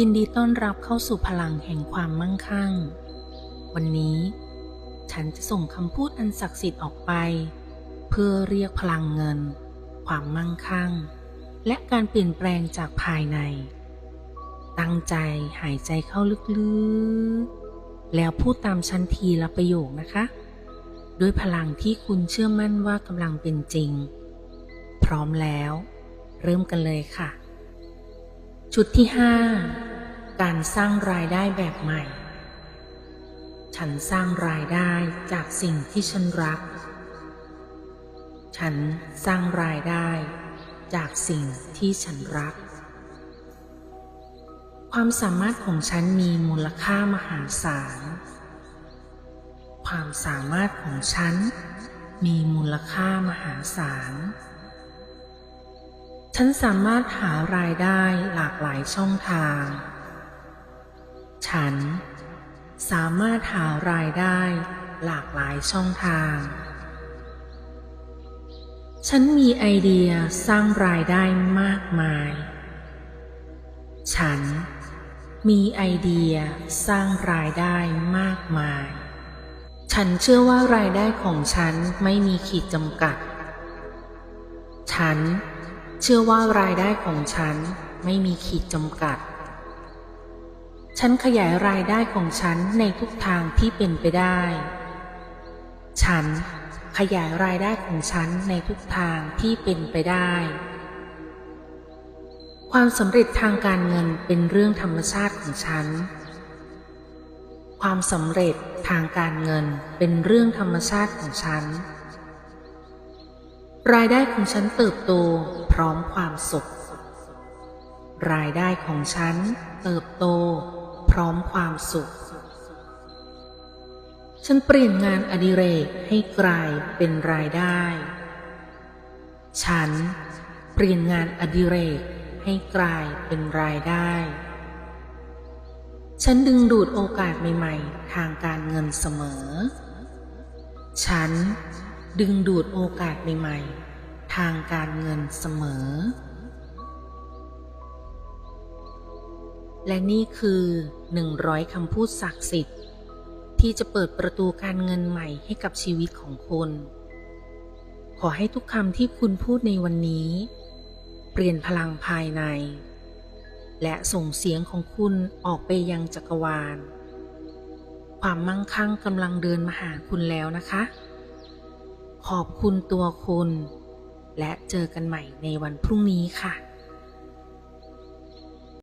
ยินดีต้อนรับเข้าสู่พลังแห่งความมั่งคั่ง วันนี้ ฉันจะส่งคำพูดอันศักดิ์สิทธิ์ออกไป เพื่อเรียกพลังเงิน ความมั่งคั่ง และการเปลี่ยนแปลงจากภายใน ตั้งใจหายใจเข้าลึกๆ แล้วพูดตามฉันทีละประโยคนะคะ ด้วยพลังที่คุณเชื่อมั่นว่ากำลังเป็นจริง พร้อมแล้ว เริ่มกันเลยค่ะ ชุดที่5การสร้างรายได้แบบใหม่ ฉันสร้างรายได้จากสิ่งที่ฉันรัก ฉันสร้างรายได้จากสิ่งที่ฉันรัก ความสามารถของฉันมีมูลค่ามหาศาล ความสามารถของฉันมีมูลค่ามหาศาล ฉันสามารถหารายได้หลากหลายช่องทาง ฉันสามารถหารายได้หลากหลายช่องทาง ฉันมีไอเดียสร้างรายได้มากมาย ฉันมีไอเดียสร้างรายได้มากมาย ฉันเชื่อว่ารายได้ของฉันไม่มีขีดจำกัด ฉัน เชื่อว่ารายได้ของฉันไม่มีขีดจำกัด ฉันขยายรายได้ของฉันในทุกทางที่เป็นไปได้ ฉันขยายรายได้ของฉันในทุกทางที่เป็นไปได้ ความสำเร็จทางการเงินเป็นเรื่องธรรมชาติของฉัน ความสำเร็จทางการเงินเป็นเรื่องธรรมชาติของฉัน รายได้ของฉันเติบโตพร้อมความสุข รายได้ของฉันเติบโต พร้อมความสุข ฉันเปลี่ยนงานอดิเรกให้กลายเป็นรายได้ ฉันเปลี่ยนงานอดิเรกให้กลายเป็นรายได้ ฉันดึงดูดโอกาสใหม่ ๆ ทางการเงินเสมอ ฉัน ดึงดูดโอกาสใหม่ๆ ทางการเงินเสมอ และนี่คือ 100คำพูดศักดิ์สิทธิ์ ที่จะเปิดประตูการเงินใหม่ให้กับชีวิตของคุณ ขอให้ทุกคำที่คุณพูดในวันนี้ เปลี่ยนพลังภายใน และส่งเสียงของคุณออกไปยังจักรวาล ความมั่งคั่งกำลังเดินมาหาคุณแล้วนะคะ ขอบคุณตัวคุณ และเจอกันใหม่ในวันพรุ่งนี้ค่ะ